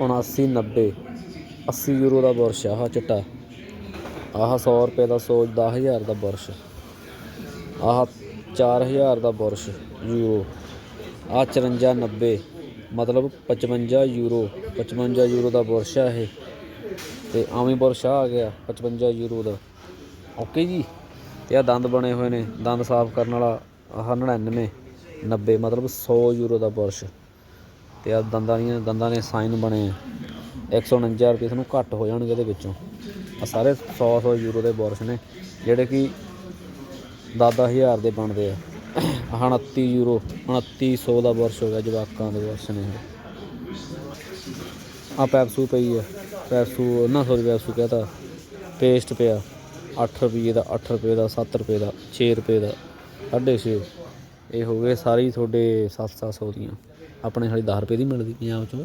79 90 80 euro ਦਾ brush ਆਹ ਚਿੱਟਾ। ਆਹ 100 ਰੁਪਏ ਦਾ 100 10000 ਦਾ ਬੁਰਸ਼। ਆਹ 4000 ਦਾ ਬੁਰਸ਼, ਯੂਰੋ। ਆਹ 54 90 ਮਤਲਬ 55 ਯੂਰੋ। 55 ਯੂਰੋ ਦਾ ਬੁਰਸ਼ ਆ ਇਹ। ਤੇ ਆਵੇਂ ਬੁਰਸ਼ ਆ ਗਿਆ 55 ਯੂਰੋ ਦਾ। ਓਕੇ ਜੀ? ਤੇ ਆ ਦੰਦ ਬਣੇ ਹੋਏ ਨੇ, ਦੰਦ ਸਾਫ਼ ਕਰਨ ਵਾਲਾ, ਆਹ 99 90 ਮਤਲਬ 100 ਯੂਰੋ ਦਾ ਬੁਰਸ਼। ਤੇ ਆ ਦੰਦਾਂ ਦੀਆਂ ਦੰਦਾਂ ਦੇ ਸਾਈਨ ਬਣੇ ਆ। 149 ਰੁਪਏ ਤੁਹਾਨੂੰ ਘੱਟ ਹੋ ਜਾਣਗੇ ਇਹਦੇ ਵਿੱਚੋਂ। ਆ ਸਾਰੇ 100 100 ਯੂਰੋ ਦੇ ਬੁਰਸ਼ ਨੇ, ਜਿਹੜੇ ਕਿ 10-10000 ਦੇ ਬਣਦੇ ਆ। ਆਹ 29 ਯੂਰੋ 2900 ਦਾ ਬੁਰਸ਼ ਹੋ ਗਿਆ ਜਵਾਕਾਂ ਦੇ ਬੁਰਸ਼ ਨੇ ਆ ਪੈਪਸੂ ਪਈ ਆ, ਪੈਪਸੂ ਉਹਨਾਂ ਸੌਰੀ ਪੈਪਸੂ ਕਹਤਾ। ਪੇਸਟ ਪਿਆ 8 ਰੁਪਏ ਦਾ 8 ਰੁਪਏ ਦਾ 7 ਰੁਪਏ ਦਾ 6 ਰੁਪਏ ਦਾ 6.5 ਇਹ ਹੋ ਗਏ ਸਾਰੀ ਤੁਹਾਡੇ 7-700 ਦੀਆਂ। ਆਪਣੇ ਸਾਡੀ 10 ਰੁਪਏ ਦੀ ਮਿਲਦੀ, ਪੰਜਾਬ ਚੋਂ।